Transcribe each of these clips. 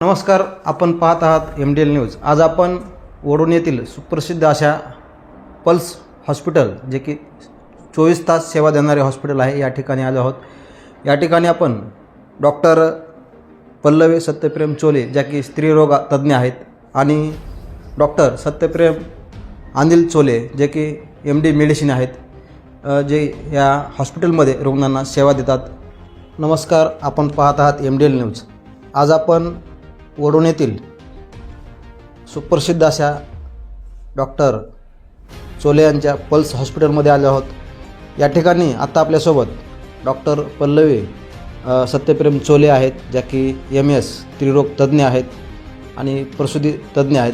नमस्कार आपण पाहत आहात एम डी एल न्यूज आज आपण वडून येथील सुप्रसिद्ध अशा पल्स हॉस्पिटल जे की चोवीस तास सेवा देणारे हॉस्पिटल आहे या ठिकाणी आलो आहोत. या ठिकाणी आपण डॉक्टर पल्लवी सत्यप्रेम चोले ज्या की स्त्रीरोग तज्ज्ञ आहेत आणि डॉक्टर सत्यप्रेम अनिल चोले जे की एम डी मेडिसिन आहेत जे या हॉस्पिटलमध्ये रुग्णांना सेवा देतात. नमस्कार आपण पाहत आहात एम डी एल न्यूज आज आपण वडून येथील सुप्रसिद्ध अशा डॉक्टर चोले यांच्या पल्स हॉस्पिटलमध्ये आले आहोत. या ठिकाणी आत्ता आपल्यासोबत डॉक्टर पल्लवी सत्यप्रेम चोले आहेत ज्या की एम एस त्रिरोग तज्ज्ञ आहेत आणि प्रसूती तज्ज्ञ आहेत.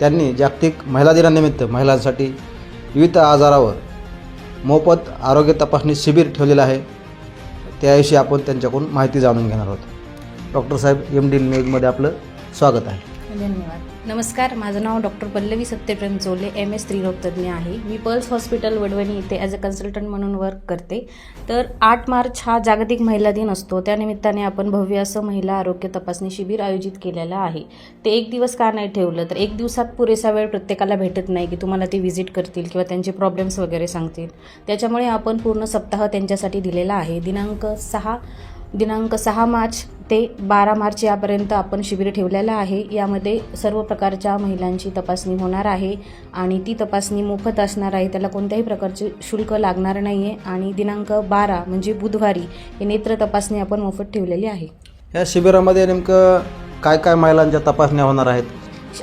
त्यांनी जागतिक महिला दिनानिमित्त महिलांसाठी विविध आजारावर मोफत आरोग्य तपासणी शिबिर ठेवलेलं आहे. त्याविषयी आपण त्यांच्याकडून माहिती जाणून घेणार आहोत. डॉक्टर साहेब एम डी न्यूजमध्ये आपलं स्वागत आहे. धन्यवाद. नमस्कार माझं नाव doctor Pallavi Satyaprem Chole M S स्त्रीरोगतज्ञ आहे. मी पल्स हॉस्पिटल वडवणी इथे ॲज अ कन्सल्टंट म्हणून वर्क करते. तर आठ मार्च हा जागतिक महिला दिन असतो. त्यानिमित्ताने आपण भव्य असं महिला आरोग्य तपासणी शिबिर आयोजित केलेलं आहे. ते एक दिवस का नाही ठेवलं? तर एक दिवसात पुरेसा वेळ प्रत्येकाला भेटत नाही की तुम्हाला ते व्हिजिट करतील किंवा त्यांचे प्रॉब्लेम्स वगैरे सांगतील. त्याच्यामुळे आपण पूर्ण सप्ताह त्यांच्यासाठी दिलेला आहे. दिनांक सहा दिनांक सहा मार्च ते बारा मार्च यापर्यंत आपण शिबिर ठेवलेलं आहे. यामध्ये सर्व प्रकारच्या महिलांची तपासणी होणार आहे आणि ती तपासणी मोफत असणार आहे. त्याला कोणत्याही प्रकारचे शुल्क लागणार नाही आहे आणि दिनांक बारा म्हणजे बुधवारी हे नेत्र तपासणी आपण मोफत ठेवलेली आहे. या शिबिरामध्ये नेमकं काय काय महिलांच्या तपासण्या होणार आहेत?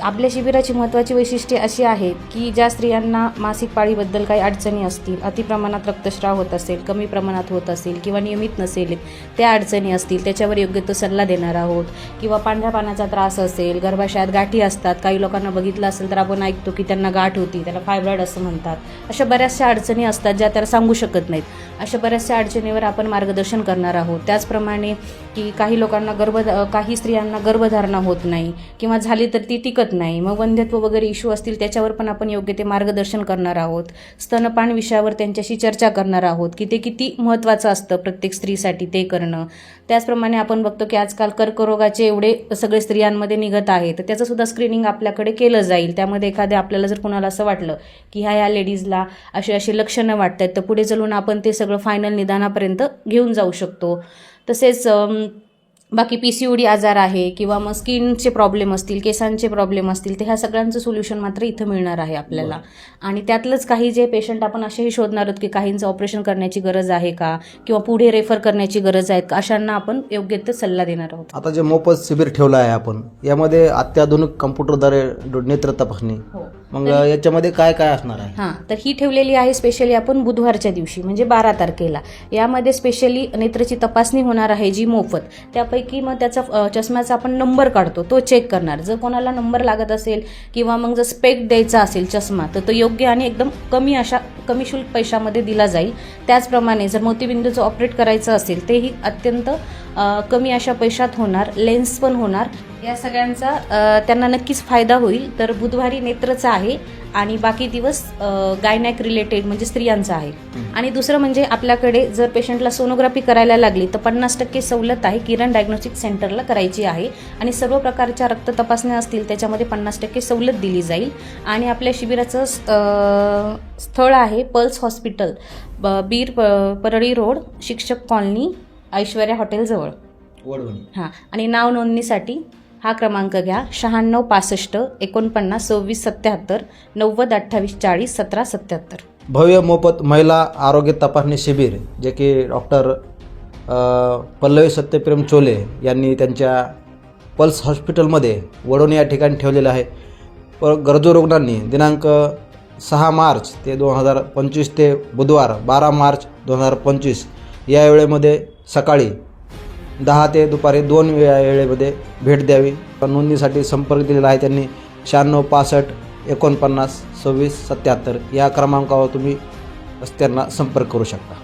आपल्या शिबिराची महत्त्वाची वैशिष्ट्ये अशी आहेत की ज्या स्त्रियांना मासिक पाळीबद्दल काही अडचणी असतील अतिप्रमाणात रक्तस्राव होत असेल कमी प्रमाणात होत असेल किंवा नियमित नसेल त्या अडचणी असतील त्याच्यावर योग्य तो सल्ला देणार आहोत. किंवा पांढऱ्या पाण्याचा त्रास असेल गर्भाशयात गाठी असतात काही लोकांना बघितलं असेल तर आपण ऐकतो की त्यांना गाठ होती त्याला फायब्रॉइड असं म्हणतात. अशा बऱ्याचशा अडचणी असतात ज्या त्याला सांगू शकत नाहीत. अशा बऱ्याचशा अडचणीवर आपण मार्गदर्शन करणार आहोत. त्याचप्रमाणे की काही लोकांना गर्भ काही स्त्रियांना गर्भधारणा होत नाही किंवा झाली तर ती टिकत नाही. मग वंध्यत्व वगैरे इश्यू असतील त्याच्यावर पण आपण योग्य ते मार्गदर्शन करणार आहोत. स्तनपान विषयावर त्यांच्याशी चर्चा करणार आहोत. की ते किती महत्त्वाचं असतं प्रत्येक स्त्रीसाठी ते करणं. त्याचप्रमाणे आपण बघतो की आजकाल कर्करोगाचे एवढे सगळे स्त्रियांमध्ये निघत आहे तर त्याचंसुद्धा स्क्रीनिंग आपल्याकडे केलं जाईल. त्यामध्ये एखाद्या आपल्याला जर कुणाला असं वाटलं की ह्या ह्या लेडीजला अशी अशी लक्षणं वाटत आहेत तर पुढे चलून आपण ते सगळं फायनल निदानापर्यंत घेऊन जाऊ शकतो. तसेच बाकी पी सी ओ डी आजार आहे किंवा मग स्किनचे प्रॉब्लेम असतील केसांचे प्रॉब्लेम असतील तर ह्या सगळ्यांचं सोल्युशन मात्र इथं मिळणार आहे आपल्याला. आणि त्यातलंच काही जे पेशंट आपण असेही शोधणार आहोत की काहींचं ऑपरेशन करण्याची गरज आहे का किंवा पुढे रेफर करण्याची गरज आहे का अशांना आपण योग्य ते सल्ला देणार आहोत. आता जे मोफत शिबिर ठेवलं आहे आपण यामध्ये अत्याधुनिक कम्प्युटरद्वारे नेत्र तपासणी हो. मग याच्यामध्ये काय काय असणार आहे? हां तर ही ठेवलेली आहे स्पेशली आपण बुधवारच्या दिवशी म्हणजे बारा तारखेला. यामध्ये स्पेशली नेत्रची तपासणी होणार आहे जी मोफत. त्यापैकी मग त्याचा चष्म्याचा आपण नंबर काढतो तो चेक करणार. जर कोणाला नंबर लागत असेल किंवा मग जर स्पेक द्यायचा असेल चष्मा तर तो योग्य आणि एकदम कमी अशा कमी शुल्क पैशामध्ये दिला जाईल. त्याचप्रमाणे जर मोतीबिंदूचं ऑपरेट करायचं असेल तेही अत्यंत कमी अशा पैशात होणार लेन्स पण होणार या सगळ्यांचा त्यांना नक्कीच फायदा होईल. तर बुधवारी नेत्रचा आहे आणि बाकी दिवस गायनॅक रिलेटेड म्हणजे स्त्रियांचा आहे. आणि दुसरं म्हणजे आपल्याकडे जर पेशंटला सोनोग्राफी करायला लागली तर पन्नास टक्के सवलत आहे किरण डायग्नोस्टिक सेंटरला करायची आहे. आणि सर्व प्रकारच्या रक्त तपासण्या असतील त्याच्यामध्ये पन्नास टक्के सवलत दिली जाईल. आणि आपल्या शिबिराचं स्थळ आहे pulse hospital Beed Parli road शिक्षक कॉलनी ऐश्वर्या हॉटेलजवळ हां. आणि नाव नोंदणीसाठी हा क्रमांक घ्या. शहाण्णव पासष्ट एकोणपन्नास सव्वीस सत्याहत्तर नव्वद अठ्ठावीस चाळीस सतरा सत्याहत्तर. भव्य मोफत महिला आरोग्य तपासणी शिबिर जे की डॉक्टर पल्लवी सत्यप्रेम चोले यांनी त्यांच्या पल्स हॉस्पिटलमध्ये वडवणी या ठिकाणी ठेवलेलं आहे. प गरजू रुग्णांनी दिनांक सहा मार्च ते दोन हजार पंचवीस ते बुधवार बारा मार्च दोन हजार पंचवीस या वेळेमध्ये सकाळी दहा ते दुपारी दोन वेळा वेळेमध्ये भेट द्यावी. नोंदणीसाठी संपर्क दिलेला आहे त्यांनी. शहाण्णव पासष्ट एकोणपन्नास सव्वीस सत्याहत्तर या क्रमांकावर तुम्ही त्यांना संपर्क करू शकता.